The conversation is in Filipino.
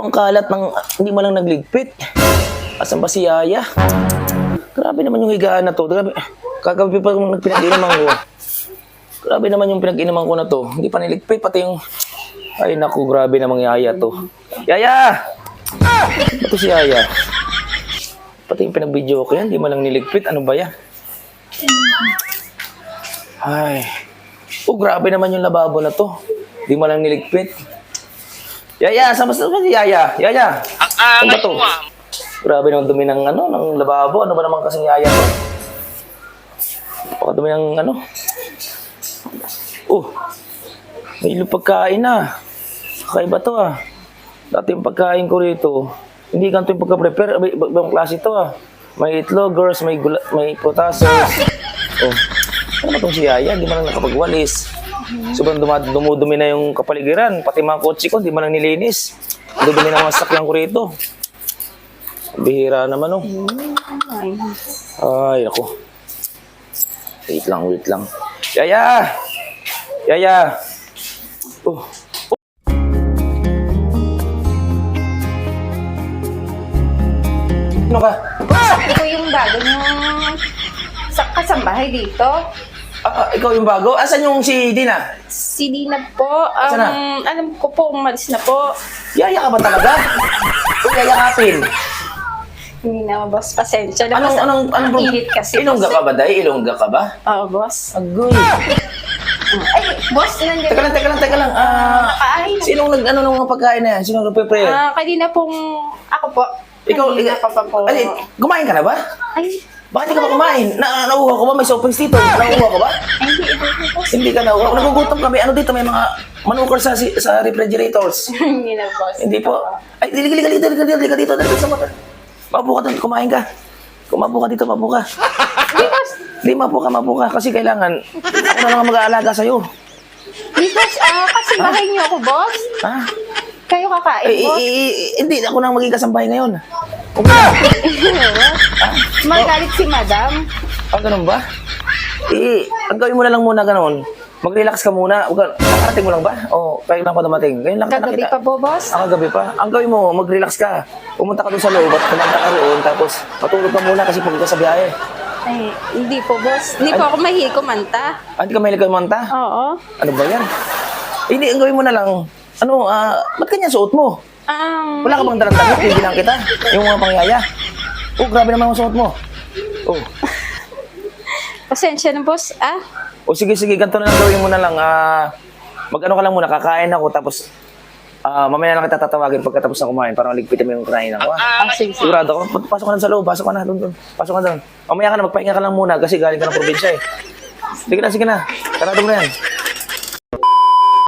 ang kalat ng hindi mo lang nagligpit. Asan ba si Yaya? Grabe naman yung higaan na to. Grabe. Kagabi pa kung nagpinag-inaman ko. Grabe naman yung pinag-inaman ko na to. Hindi pa niligpit. Pati yung... Ay naku, grabe namang Yaya to. Yaya! Ba't to si Yaya? Pati yung pinag-video ko yan, di mo lang niligpit. Ano ba yan? Ay. Oh, grabe naman yung lababo na to. Di mo lang niligpit. Yaya, saan ba saan si Yaya? Yaya! Ang Ano ba angay to? mo ah. Grabe naman dumi ng ano, ng lababo. Ano ba naman kasing Yaya to? Baka dumi ng ano. Oh, may ilo pagkain na. Kakaiba to ah. Dati yung pagkain ko rito, hindi ganito yung pagka-prepare. May iba- ibang klase to ah. May itlog, girls, may, gula, may putasos. Oh, ano ba itong si Yaya? Hindi man lang nakapagwalis. Sobrang dumudumi na yung kapaligiran. Pati mga kotse ko, hindi man lang nilinis. Dudumi na mga sakyan ko rito. Bihira naman oh. Ay, ako. Wait lang, wait lang. Yaya! Yaya! Oh. Ano ka? Ito yung bago niyong sa kasambahay dito. Ah, ah, ikaw yung bago? Asan yung si Dina? Si Dina po, um, na? alam ko po, umalis na po. Yaya ka ba talaga? O yayakapin? Hindi na, boss. Pasensya na. Anong, boss. anong, anong, Ang init kasi. Ilongga boss. ka ba, Day? Ilongga ka ba? Oo, boss. Agoy. Ay, boss, nandiyan. Teka lang, teka lang, teka lang. Ah, Ay, sinong nag, ano nung mga pagkain na yan? Sinong nagpe-pray? ah, kanina pong, ako po. Ikaw, kanina ikaw, pa pa po. Ay, kumain ka na ba? Ay, Bakit di ka ba kumain? Na, nauha ka ba? May soft drinks dito. Nauha ka ba? ay, hindi, ito, boss. Hindi ka nauha. Nagugutom kami. Ano dito? May mga manukar sa, si- sa refrigerators. Hindi na, boss. Hindi po. Ay, dili, dili, dili, dili, dili, dili, dito, dili, sa motor. Mapo ka doon, kumain ka. Kumapo ka dito, mapo ka. Hindi, boss. Hindi, mapo ka, mapo ka. Kasi kailangan, ako na lang ang mag-aalaga sa'yo. Hindi, boss. Ah, kasi bahay niyo ako, boss. Ha? Kayo kakain, boss. eh, eh, hindi, ako na ang magiging kasambahay ngayon. Okay na. Magalit si madam. Ah, ganun ba? Eh, ang gawin mo na lang muna ganun. Mag-relax ka muna. Huwag ka, nakarating mo lang ba? O, kayo lang pa dumating. Ngayon lang kita Kagabi nakita. pa po, boss. Ang gabi pa. Ang gawin mo, mag-relax ka. Pumunta ka doon sa loob at kumanta ka roon. Tapos, matulog ka muna kasi pagod ka sa biyahe. Ay, hindi po, boss. Hindi po ako mahilig kumanta. Ah, hindi ka mahilig kumanta? Oo. Ano ba yan? Eh, Hindi, ang gawin mo na lang. Ano, ah, ba't kanya suot mo? Um, Wala ka bang dalang damit? Bibigyan kita. Yung mga pangyaya. Oh, grabe naman ang suot mo. Oh. pasensya na, boss. Ah, O sige, sige, ganito na lang gawin mo na lang. Ah, mag-ano ka lang muna, kakain ako, tapos ah, mamaya lang kita tatawagin pagkatapos na kumain para maligpitin mo yung kain ako. Ah. ah sige. Sigurado ako, Pa- pasok ka na sa loob, pasok ka na doon, doon. Pasok ka doon. Mamaya ka na, magpahinga ka lang muna kasi galing ka ng probinsya eh. Sige na, sige na. Sarado mo na yan.